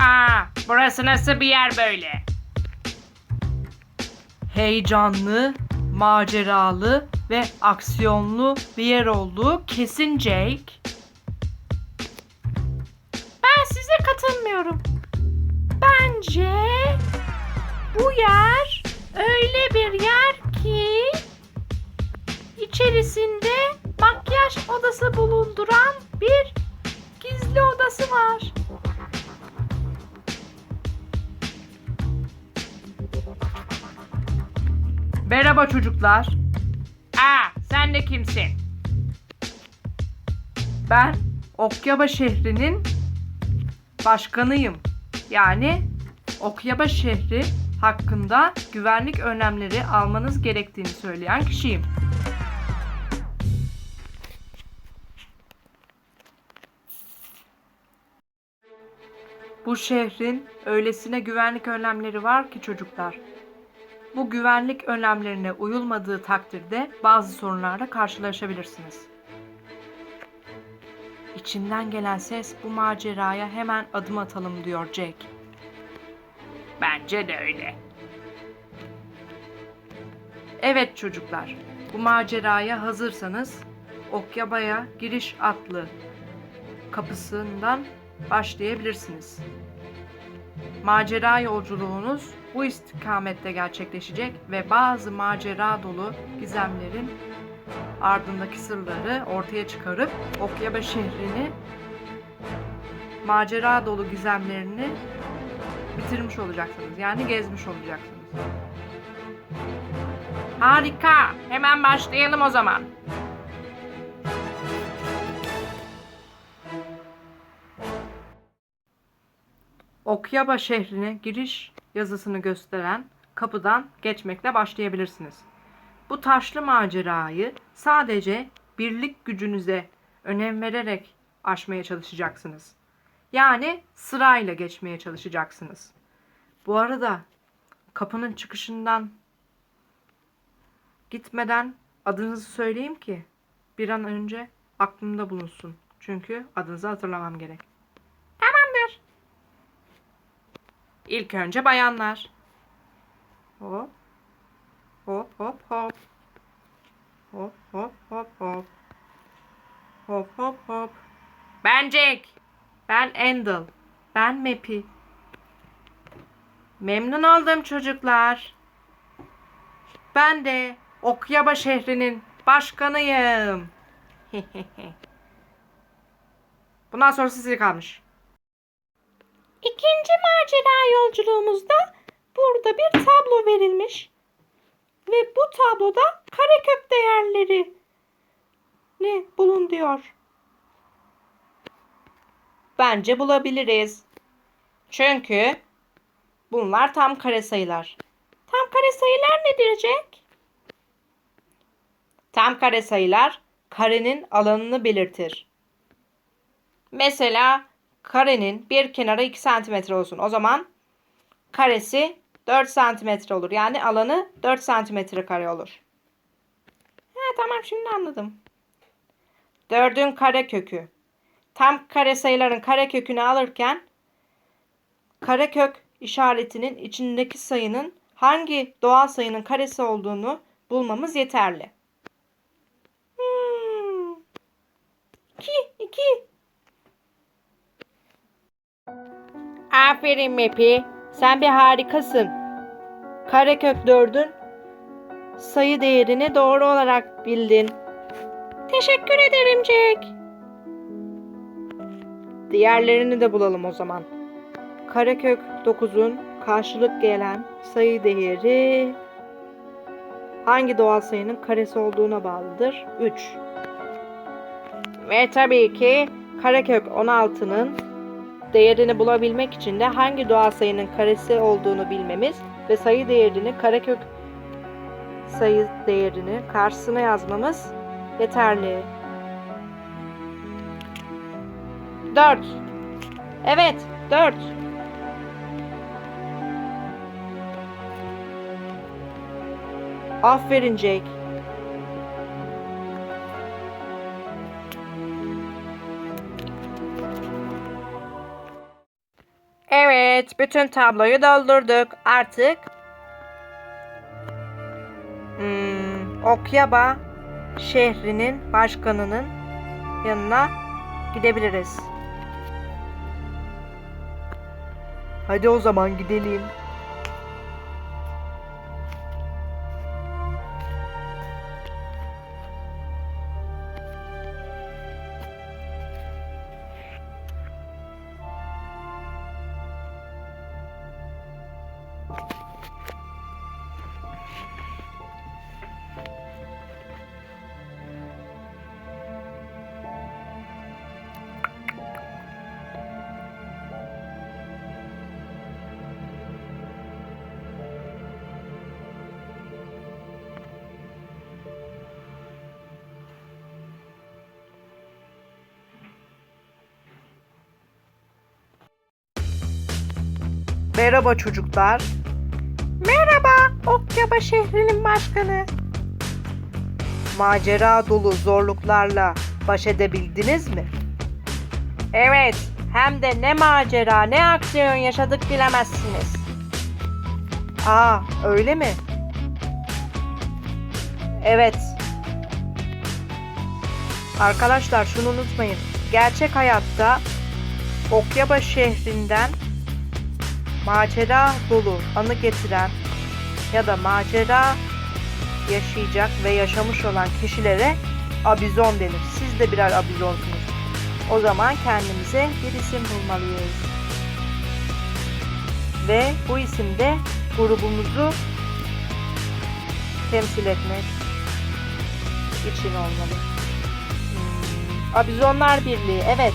Aa, burası nasıl bir yer böyle? Heyecanlı, maceralı ve aksiyonlu bir yer olduğu kesin Jake. Ben size katılmıyorum. Bence bu yer öyle bir yer ki içerisinde makyaj odası bulunduran bir gizli odası var. Merhaba çocuklar. Aa, sen de kimsin? Ben Okyaba şehrinin başkanıyım. Yani Okyaba şehri hakkında güvenlik önlemleri almanız gerektiğini söyleyen kişiyim. Bu şehrin öylesine güvenlik önlemleri var ki çocuklar. Bu güvenlik önlemlerine uyulmadığı takdirde bazı sorunlarla karşılaşabilirsiniz. İçinden gelen ses bu maceraya hemen adım atalım diyor Jack. Bence de öyle. Evet çocuklar, bu maceraya hazırsanız Okyaba'ya giriş atlı kapısından başlayabilirsiniz. Macera yolculuğunuz bu istikamette gerçekleşecek ve bazı macera dolu gizemlerin ardındaki sırları ortaya çıkarıp Okyaba şehrini macera dolu gizemlerini bitirmiş olacaksınız. Yani gezmiş olacaksınız. Harika. Hemen başlayalım o zaman. Okyaba şehrine giriş yazısını gösteren kapıdan geçmekle başlayabilirsiniz. Bu taşlı macerayı sadece birlik gücünüze önem vererek aşmaya çalışacaksınız. Yani sırayla geçmeye çalışacaksınız. Bu arada kapının çıkışından gitmeden adınızı söyleyeyim ki bir an önce aklımda bulunsun. Çünkü adınızı hatırlamam gerek. İlk önce bayanlar. Hop. Hop hop hop. Hop hop hop hop. Hop hop hop. Ben Jack. Ben Endel. Ben Mepi. Memnun oldum çocuklar. Ben de Okyaba şehrinin başkanıyım. Bundan sonra size kalmış. İkinci yolculuğumuzda burada bir tablo verilmiş. Ve bu tabloda karekök değerleri ne bulunuyor. Bence bulabiliriz. Çünkü bunlar tam kare sayılar. Tam kare sayılar nedir Jack? Tam kare sayılar karenin alanını belirtir. Mesela karenin bir kenarı 2 cm olsun. O zaman karesi 4 cm olur. Yani alanı 4 cm kare olur. Ha, tamam şimdi anladım. 4'ün kare kökü. Tam kare sayıların kare kökünü alırken karekök işaretinin içindeki sayının hangi doğal sayının karesi olduğunu bulmamız yeterli. Hmm. 2, 2. Aferin Mepi. Sen bir harikasın. Karekök 4'ün sayı değerini doğru olarak bildin. Teşekkür ederim Jack. Diğerlerini de bulalım o zaman. Karekök 9'un karşılık gelen sayı değeri hangi doğal sayının karesi olduğuna bağlıdır? 3. Ve tabii ki karekök 16'nın değerini bulabilmek için de hangi doğal sayının karesi olduğunu bilmemiz ve sayı değerini karekök sayı değerini karşısına yazmamız yeterli. 4. Evet, 4. Aferin Jake. Evet, bütün tabloyu doldurduk. Artık hmm, Okyaba şehrinin başkanının yanına gidebiliriz. Hadi o zaman gidelim. Merhaba çocuklar. Merhaba Okyaba şehrinin başkanı. Macera dolu zorluklarla baş edebildiniz mi? Evet, hem de ne macera ne aksiyon yaşadık bilemezsiniz. Aa, öyle mi? Evet. Arkadaşlar şunu unutmayın. Gerçek hayatta Okyaba şehrinden macera dolu anı getiren ya da macera yaşayacak ve yaşamış olan kişilere abizon denir. Siz de birer abizonsunuz. O zaman kendimize bir isim bulmalıyız. Ve bu isim de grubumuzu temsil etmek için olmalı. Hmm, Abizonlar Birliği, evet.